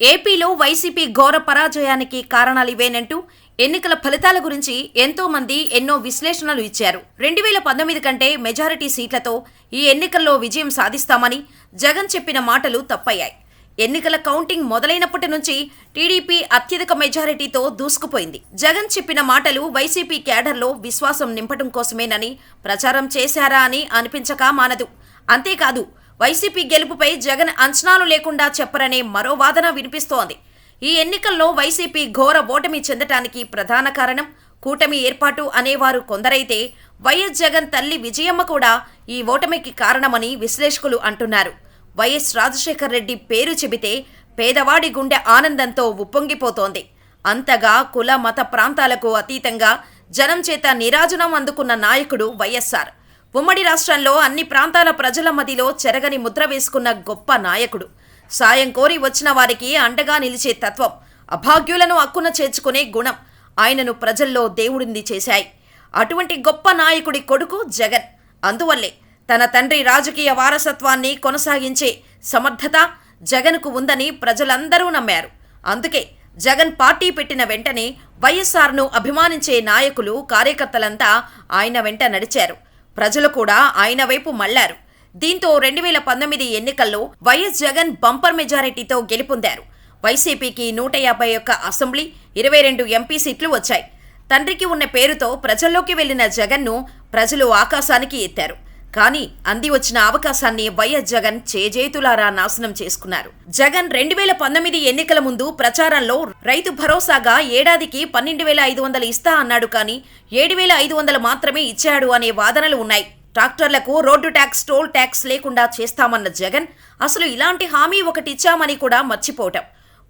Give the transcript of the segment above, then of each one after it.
ఏపీలో వైసీపీ ఘోర పరాజయానికి కారణాలివేనంటూ ఎన్నికల ఫలితాల గురించి ఎంతో మంది ఎన్నో విశ్లేషణలు ఇచ్చారు. రెండు వేల పంతొమ్మిది కంటే మెజారిటీ సీట్లతో ఈ ఎన్నికల్లో విజయం సాధిస్తామని జగన్ చెప్పిన మాటలు తప్పయ్యాయి. ఎన్నికల కౌంటింగ్ మొదలైనప్పటి నుంచి టీడీపీ అత్యధిక మెజారిటీతో దూసుకుపోయింది. జగన్ చెప్పిన మాటలు వైసీపీ క్యాడర్లో విశ్వాసం నింపడం కోసమేనని ప్రచారం చేశారా అని అనిపించక మానదు. అంతేకాదు వైసీపీ గెలుపుపై జగన్ అంచనాలు లేకుండా చెప్పరనే మరో వాదన వినిపిస్తోంది. ఈ ఎన్నికల్లో వైసీపీ ఘోర ఓటమి చెందటానికి ప్రధాన కారణం కూటమి ఏర్పాటు అనేవారు కొందరైతే వైఎస్ జగన్ తల్లి విజయమ్మ కూడా ఈ ఓటమికి కారణమని విశ్లేషకులు అంటున్నారు. వైఎస్ రాజశేఖర్ రెడ్డి పేరు చెబితే పేదవాడి గుండె ఆనందంతో ఉప్పొంగిపోతోంది. అంతగా కుల మత ప్రాంతాలకు అతీతంగా జనం చేత నిరాజనం అందుకున్న నాయకుడు వైఎస్ఆర్. ఉమ్మడి రాష్ట్రంలో అన్ని ప్రాంతాల ప్రజల మదిలో చెరగని ముద్ర వేసుకున్న గొప్ప నాయకుడు. సాయం కోరి వచ్చిన వారికి అండగా నిలిచే తత్వం అభాగ్యులను అక్కున చేర్చుకునే గుణం ఆయనను ప్రజల్లో దేవుడింది చేశాయి. అటువంటి గొప్ప నాయకుడి కొడుకు జగన్. అందువల్లే తన తండ్రి రాజకీయ వారసత్వాన్ని కొనసాగించే సమర్థత జగన్కు ఉందని ప్రజలందరూ నమ్మారు. అందుకే జగన్ పార్టీ పెట్టిన వెంటనే వైఎస్ఆర్ను అభిమానించే నాయకులు కార్యకర్తలంతా ఆయన వెంట నడిచారు. ప్రజలు కూడా ఆయన వైపు మళ్ళారు. దీంతో రెండు వేల పంతొమ్మిది ఎన్నికల్లో వైఎస్ జగన్ బంపర్ మెజారిటీతో గెలుపొందారు. వైసీపీకి నూట యాభై ఒక్క అసెంబ్లీ ఇరవై రెండు ఎంపీ సీట్లు వచ్చాయి. తండ్రికి ఉన్న పేరుతో ప్రజల్లోకి వెళ్ళిన జగన్ను ప్రజలు ఆకాశానికి ఎత్తారు. కానీ అంది వచ్చిన అవకాశాన్ని వైఎస్ జగన్ చేజేతులారా నాశనం చేసుకున్నారు. జగన్ రెండు వేల పంతొమ్మిది ఎన్నికల ముందు ప్రచారంలో రైతు భరోసాగా ఏడాదికి పన్నెండు వేల ఐదు వందలు ఇస్తా అన్నాడు కానీ ఏడు వేల ఐదు వందలు మాత్రమే ఇచ్చాడు అనే వాదనలు ఉన్నాయి. ట్రాక్టర్లకు రోడ్డు ట్యాక్స్ టోల్ ట్యాక్స్ లేకుండా చేస్తామన్న జగన్ అసలు ఇలాంటి హామీ ఒకటి ఇచ్చామని కూడా మర్చిపోవటం.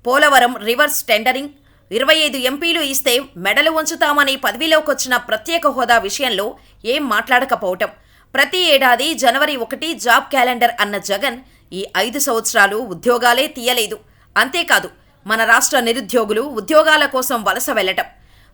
పోలవరం రివర్స్ టెండరింగ్ ఇరవై ఐదు ఎంపీలు ఇస్తే మెడలు ఉంచుతామని పదవిలోకొచ్చిన ప్రత్యేక హోదా విషయంలో ఏం మాట్లాడకపోవటం. ప్రతి ఏడాది జనవరి ఒకటి జాబ్ క్యాలెండర్ అన్న జగన్ ఈ ఐదు సంవత్సరాలు ఉద్యోగాలే తీయలేదు. అంతేకాదు మన రాష్ట్ర నిరుద్యోగులు ఉద్యోగాల కోసం వలస వెళ్ళటం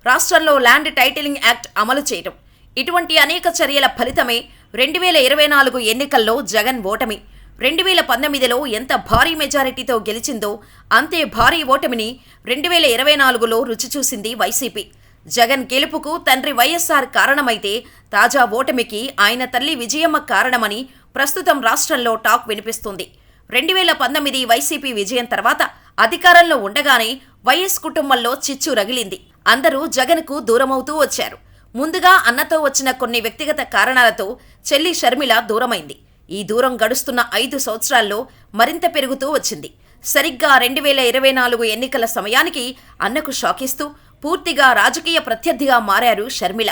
రాష్ట్రంలో ల్యాండ్ టైటిలింగ్ యాక్ట్ అమలు చేయటం ఇటువంటి అనేక చర్యల ఫలితమే రెండు వేల ఇరవై నాలుగు ఎన్నికల్లో జగన్ ఓటమి. రెండు వేల పంతొమ్మిదిలో ఎంత భారీ మెజారిటీతో గెలిచిందో అంతే భారీ ఓటమిని రెండు వేల ఇరవై నాలుగులో రుచి చూసింది వైసీపీ. జగన్ గెలుపుకు తండ్రి వైఎస్ఆర్ కారణమైతే తాజా ఓటమికి ఆయన తల్లి విజయమ్మ కారణమని ప్రస్తుతం రాష్ట్రంలో టాక్ వినిపిస్తుంది. రెండు వేల పంతొమ్మిది వైసీపీ విజయం తర్వాత అధికారంలో ఉండగానే వైఎస్ కుటుంబంలో చిచ్చు రగిలింది. అందరూ జగన్కు దూరమవుతూ వచ్చారు. ముందుగా అన్నతో వచ్చిన కొన్ని వ్యక్తిగత కారణాలతో చెల్లి షర్మిల దూరమైంది. ఈ దూరం గడుస్తున్న ఐదు సంవత్సరాల్లో మరింత పెరుగుతూ వచ్చింది. సరిగ్గా రెండు వేల ఇరవై నాలుగు ఎన్నికల సమయానికి అన్నకు షాకిస్తూ పూర్తిగా రాజకీయ ప్రత్యర్థిగా మారారు షర్మిల.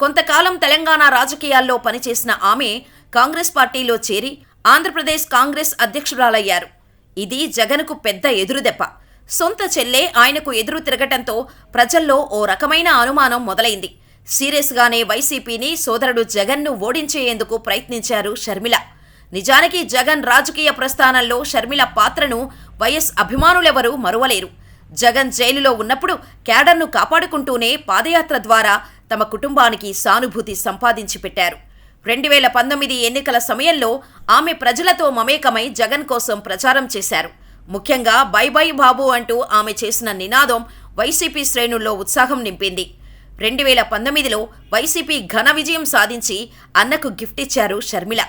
కొంతకాలం తెలంగాణ రాజకీయాల్లో పనిచేసిన ఆమె కాంగ్రెస్ పార్టీలో చేరి ఆంధ్రప్రదేశ్ కాంగ్రెస్ అధ్యక్షురాలయ్యారు. ఇది జగన్కు పెద్ద ఎదురుదెబ్బ. సొంత చెల్లే ఆయనకు ఎదురు తిరగటంతో ప్రజల్లో ఓ రకమైన అనుమానం మొదలైంది. సీరియస్గానే వైసీపీని సోదరుడు జగన్ను ఓడించేందుకు ప్రయత్నించారు షర్మిల. నిజానికి జగన్ రాజకీయ ప్రస్థానంలో షర్మిల పాత్రను వైఎస్ అభిమానులెవరూ మరువలేరు. జగన్ జైలులో ఉన్నప్పుడు క్యాడర్ను కాపాడుకుంటూనే పాదయాత్ర ద్వారా తమ కుటుంబానికి సానుభూతి సంపాదించి పెట్టారు. రెండు వేల పంతొమ్మిది ఎన్నికల సమయంలో ఆమె ప్రజలతో మమేకమై జగన్ కోసం ప్రచారం చేశారు. ముఖ్యంగా బై బై బాబు అంటూ ఆమె చేసిన నినాదం వైసీపీ శ్రేణుల్లో ఉత్సాహం నింపింది. రెండు వేల పంతొమ్మిదిలో వైసీపీ ఘన విజయం సాధించి అన్నకు గిఫ్ట్ ఇచ్చారు షర్మిల.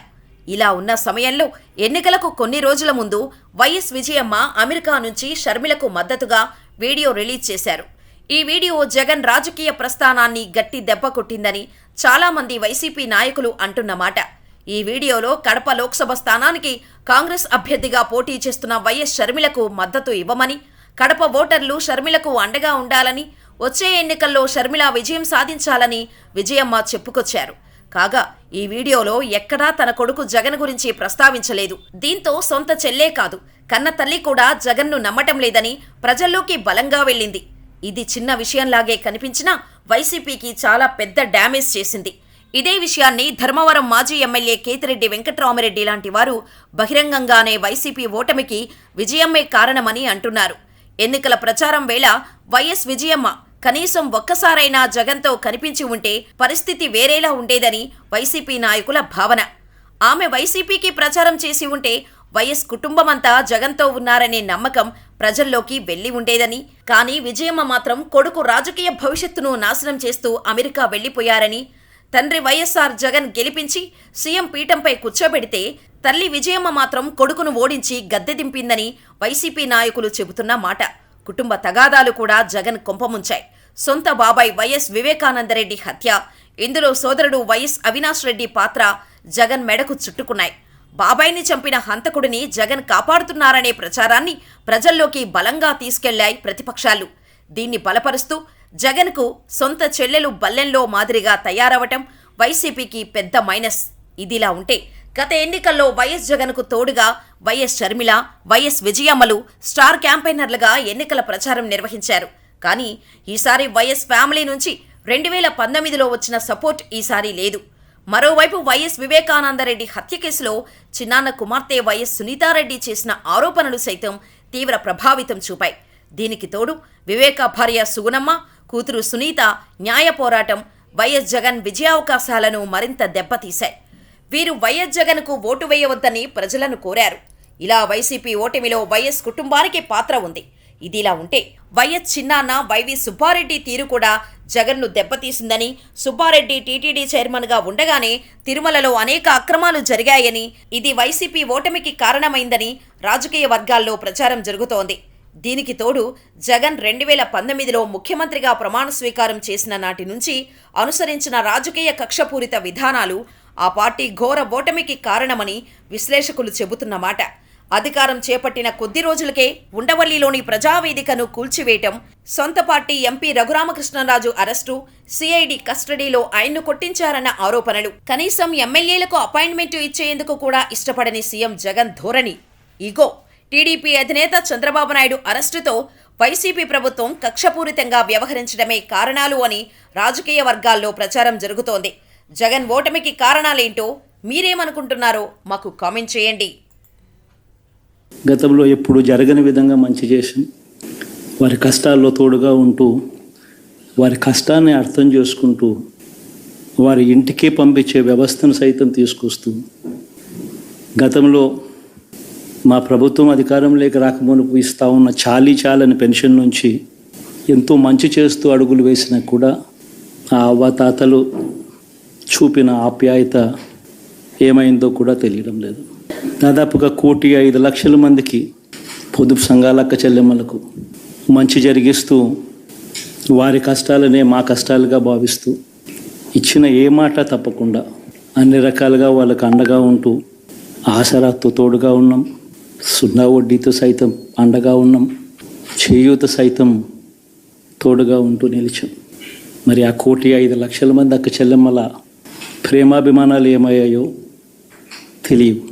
ఇలా ఉన్న సమయంలో ఎన్నికలకు కొన్ని రోజుల ముందు వైఎస్ విజయమ్మ అమెరికా నుంచి షర్మిలకు మద్దతుగా వీడియో రిలీజ్ చేశారు. ఈ వీడియో జగన్ రాజకీయ ప్రస్థానాన్ని గట్టి దెబ్బ కొట్టిందని చాలామంది వైసీపీ నాయకులు అంటున్నమాట ఈ వీడియోలో కడప లోక్సభ స్థానానికి కాంగ్రెస్ అభ్యర్థిగా పోటీ చేస్తున్న వైఎస్ షర్మిలకు మద్దతు ఇవ్వమని కడప ఓటర్లు షర్మిలకు అండగా ఉండాలని వచ్చే ఎన్నికల్లో షర్మిల విజయం సాధించాలని విజయమ్మ చెప్పుకొచ్చారు. కాగా ఈ వీడియోలో ఎక్కడా తన కొడుకు జగన్ గురించి ప్రస్తావించలేదు. దీంతో సొంత చెల్లే కాదు కన్న తల్లి కూడా జగన్ను నమ్మటం లేదని ప్రజల్లోకి బలంగా వెళ్ళింది. ఇది చిన్న విషయంలాగే కనిపించినా వైసీపీకి చాలా పెద్ద డ్యామేజ్ చేసింది. ఇదే విషయాన్ని ధర్మవరం మాజీ ఎమ్మెల్యే కేతిరెడ్డి వెంకట్రామరెడ్డి లాంటి వారు బహిరంగంగానే వైసీపీ ఓటమికి విజయమ్మే కారణమని అంటున్నారు. ఎన్నికల ప్రచారం వేళ వైఎస్ విజయమ్మ కనీసం ఒక్కసారైనా జగన్తో కనిపించి ఉంటే పరిస్థితి వేరేలా ఉండేదని వైసీపీ నాయకుల భావన. ఆమె వైసీపీకి ప్రచారం చేసి ఉంటే వైఎస్ కుటుంబమంతా జగన్తో ఉన్నారనే నమ్మకం ప్రజల్లోకి వెళ్ళి ఉండేదని కానీ విజయమ్మ మాత్రం కొడుకు రాజకీయ భవిష్యత్తును నాశనం చేస్తూ అమెరికా వెళ్ళిపోయారని తండ్రి వైఎస్ఆర్ జగన్ గెలిపించి సీఎం పీఠంపై కూర్చోబెడితే తల్లి విజయమ్మ మాత్రం కొడుకును ఓడించి గద్దె దింపిందని వైసీపీ నాయకులు చెబుతున్న మాట. కుటుంబ తగాదాలు కూడా జగన్ కొంపముంచాయి సొంత బాబాయ్ వైఎస్ వివేకానందరెడ్డి హత్య. ఇందులో సోదరుడు వైఎస్ అవినాష్ రెడ్డి పాత్ర జగన్ మెడకు చుట్టుకున్నాయి. బాబాయిని చంపిన హంతకుడిని జగన్ కాపాడుతున్నారనే ప్రచారాన్ని ప్రజల్లోకి బలంగా తీసుకెళ్ళాయి ప్రతిపక్షాలు. దీన్ని బలపరుస్తూ జగన్కు సొంత చెల్లెలు బల్లెంలో మాదిరిగా తయారవటం వైసీపీకి పెద్ద మైనస్. ఇదిలా ఉంటే గత ఎన్నికల్లో వైఎస్ జగన్కు తోడుగా వైఎస్ షర్మిల వైఎస్ విజయమ్మలు స్టార్ క్యాంపెయినర్లుగా ఎన్నికల ప్రచారం నిర్వహించారు. కానీ ఈసారి వైఎస్ ఫ్యామిలీ నుంచి రెండు వేల పంతొమ్మిదిలో వచ్చిన సపోర్ట్ ఈసారి లేదు. మరోవైపు వైఎస్ వివేకానందరెడ్డి హత్య కేసులో చిన్నాన్న కుమార్తె వైఎస్ సునీతారెడ్డి చేసిన ఆరోపణలు సైతం తీవ్ర ప్రభావితం చూపాయి. దీనికి తోడు వివేక భార్య సుగుణమ్మ కూతురు సునీత న్యాయ పోరాటం వైఎస్ జగన్ విజయావకాశాలను మరింత దెబ్బతీశాయి. వీరు వైఎస్ జగన్కు ఓటు వేయవద్దని ప్రజలను కోరారు. ఇలా వైసీపీ ఓటమిలో వైఎస్ కుటుంబానికి పాత్ర ఉంది. ఇదిలా ఉంటే వైఎస్ చిన్నాన్న వైవి సుబ్బారెడ్డి తీరు కూడా జగన్ను దెబ్బతీసిందని సుబ్బారెడ్డి టీటీడీ చైర్మన్గా ఉండగానే తిరుమలలో అనేక అక్రమాలు జరిగాయని ఇది వైసీపీ ఓటమికి కారణమైందని రాజకీయ వర్గాల్లో ప్రచారం జరుగుతోంది. దీనికి తోడు జగన్ రెండు వేల పంతొమ్మిదిలో ముఖ్యమంత్రిగా ప్రమాణ స్వీకారం చేసిన నాటి నుంచి అనుసరించిన రాజకీయ కక్షపూరిత విధానాలు ఆ పార్టీ ఘోర ఓటమికి కారణమని విశ్లేషకులు చెబుతున్నమాట. అధికారం చేపట్టిన కొద్ది రోజులకే ఉండవల్లిలోని ప్రజావేదికను కూల్చివేయటం సొంత party MP Raghuramakrishnaraju arrest CID కస్టడీలో ఆయన్ను కొట్టించారన్న ఆరోపణలు. కనీసం ఎమ్మెల్యేలకు అపాయింట్మెంట్ ఇచ్చేందుకు కూడా ఇష్టపడని సీఎం జగన్ ధోరణి. ఇగో టీడీపీ అధినేత చంద్రబాబు నాయుడు అరెస్టుతో వైసీపీ ప్రభుత్వం కక్షపూరితంగా వ్యవహరించడమే కారణాలు అని రాజకీయ వర్గాల్లో ప్రచారం జరుగుతోంది. జగన్ ఓటమికి కారణాలేంటో మీరేమనుకుంటున్నారో మాకు కామెంట్ చేయండి. గతంలో ఎప్పుడు జరగని విధంగా మంచి చేసి వారి కష్టాల్లో తోడుగా ఉంటూ వారి కష్టాన్ని అర్థం చేసుకుంటూ వారి ఇంటికే పంపించే వ్యవస్థను సైతం తీసుకొస్తూ గతంలో మా ప్రభుత్వం అధికారంలోకి రాకమునుపు ఇస్తూ ఉన్న చాలీ చాలని పెన్షన్ నుంచి ఎంతో మంచి చేస్తూ అడుగులు వేసినా కూడా ఆ అవ్వాతాతలు చూపిన ఆప్యాయత ఏమైందో కూడా తెలియడం లేదు. దాదాపుగా కోటి ఐదు లక్షల మందికి పొదుపు సంఘాలక్క చెల్లెమ్మలకు మంచి జరిగిస్తూ వారి కష్టాలనే మా కష్టాలుగా భావిస్తూ ఇచ్చిన ఏ మాట తప్పకుండా అన్ని రకాలుగా వాళ్ళకు అండగా ఉంటూ ఆసరాతో తోడుగా ఉన్నాం. సున్నా వడ్డీతో సైతం అండగా ఉన్నాం. చేయూత సైతం తోడుగా ఉంటూ నిలిచాం. మరి ఆ కోటి ఐదు లక్షల మంది అక్క చెల్లెమ్మల ప్రేమాభిమానాలు ఏమయ్యాయో తెలియవు.